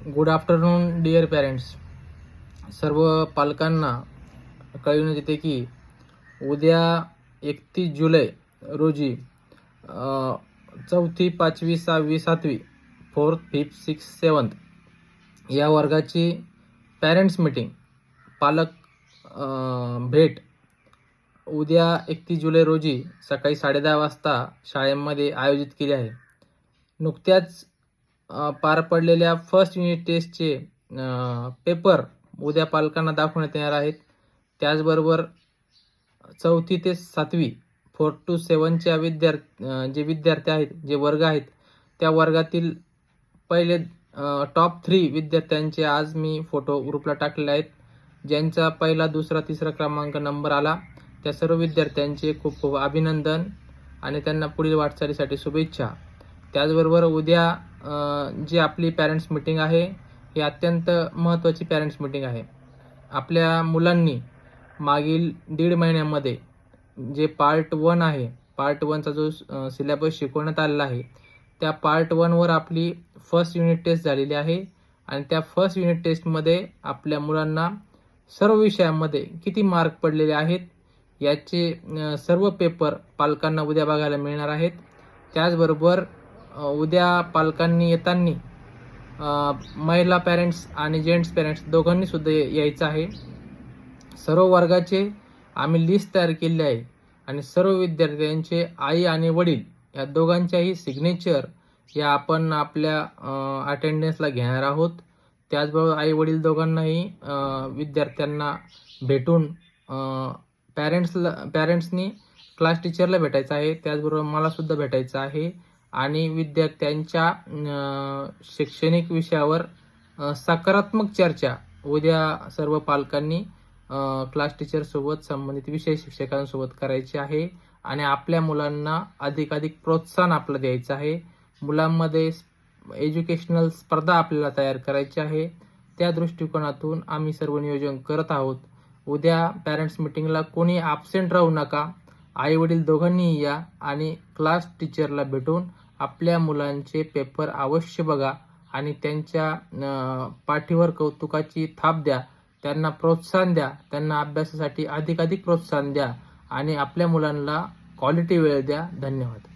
Good afternoon dear parents सर्व पालकांना कळविण्यात येते की उद्या एकतीस जुलै रोजी चौथी पाचवी सहावी सातवी फोर्थ फिफ्थ सिक्स सेवन्थ या वर्गाची पॅरेंट्स मीटिंग पालक भेट उद्या एकतीस जुलै रोजी सकाळी साडेदहा वाजता शाळेमध्ये आयोजित केली आहे. नुकत्याच पार पडलेल्या फर्स्ट युनिट टेस्टचे पेपर उद्या पालकांना दाखवण्यात येणार आहेत. त्याचबरोबर चौथी ते सातवी फोर टू सेवनच्या विद्यार्थी जे विद्यार्थी आहेत जे वर्ग आहेत त्या वर्गातील पहिले टॉप थ्री विद्यार्थ्यांचे आज मी फोटो ग्रुपला टाकलेले आहेत. ज्यांचा पहिला दुसरा तिसरा क्रमांक नंबर आला. त्या सर्व विद्यार्थ्यांचे खूप खूप अभिनंदन आणि त्यांना पुढील वाटचालीसाठी शुभेच्छा. त्याचबरोबर उद्या जी आपली पॅरेंट्स मीटिंग आहे ही अत्यंत महत्त्वाची पॅरेंट्स मीटिंग आहे. आपल्या मुलांनी मागील दीड महिन्यामध्ये जे पार्ट वन आहे पार्ट वनचा जो सिलेबस शिकवण्यात आलेला आहे त्या पार्ट वनवर आपली फर्स्ट युनिट टेस्ट झालेली आहे आणि त्या फर्स्ट युनिट टेस्टमध्ये आपल्या मुलांना सर्व विषयांमध्ये किती मार्क पडलेले आहेत याचे सर्व पेपर पालकांना उद्या बघायला मिळणार आहेत. त्याचबरोबर उद्या पालकांनी येताना महिला पॅरेंट्स आणि जेंट्स पॅरेंट्स दोघांनी सुद्धा यायचं आहे. सर्व वर्गाचे आम्ही लिस्ट तयार केली आहे आणि सर्व विद्यार्थ्यांचे आई आणि वडील या दोघांच्याही सिग्नेचर या आपण आपल्या अटेंडन्सला घेणार आहोत. त्याचबरोबर आई वडील दोघांनाही विद्यार्थ्यांना भेटून पॅरेंट्सला पॅरेंट्सनी क्लास टीचरला भेटायचं आहे. त्याचबरोबर मलासुद्धा भेटायचं आहे. आणि विद्यार्थ्यांच्या शैक्षणिक विषयावर सकारात्मक चर्चा उद्या सर्व पालकांनी क्लास टीचरसोबत संबंधित विषय शिक्षकांसोबत करायची आहे आणि आपल्या मुलांना अधिकाधिक प्रोत्साहन आपलं द्यायचं आहे. मुलांमध्ये एज्युकेशनल स्पर्धा आपल्याला तयार करायची आहे. त्या दृष्टिकोनातून आम्ही सर्व नियोजन करत आहोत. उद्या पॅरेंट्स मिटिंगला कोणी ॲबसेंट राहू नका. आई वडील दोघांनीही या आणि क्लास टीचरला भेटून आपल्या मुलांचे पेपर अवश्य बघा आणि त्यांच्या पाठीवर कौतुकाची थाप द्या. त्यांना प्रोत्साहन द्या. त्यांना अभ्यासासाठी अधिकाधिक प्रोत्साहन द्या आणि आपल्या मुलांना क्वालिटी वेळ द्या. धन्यवाद.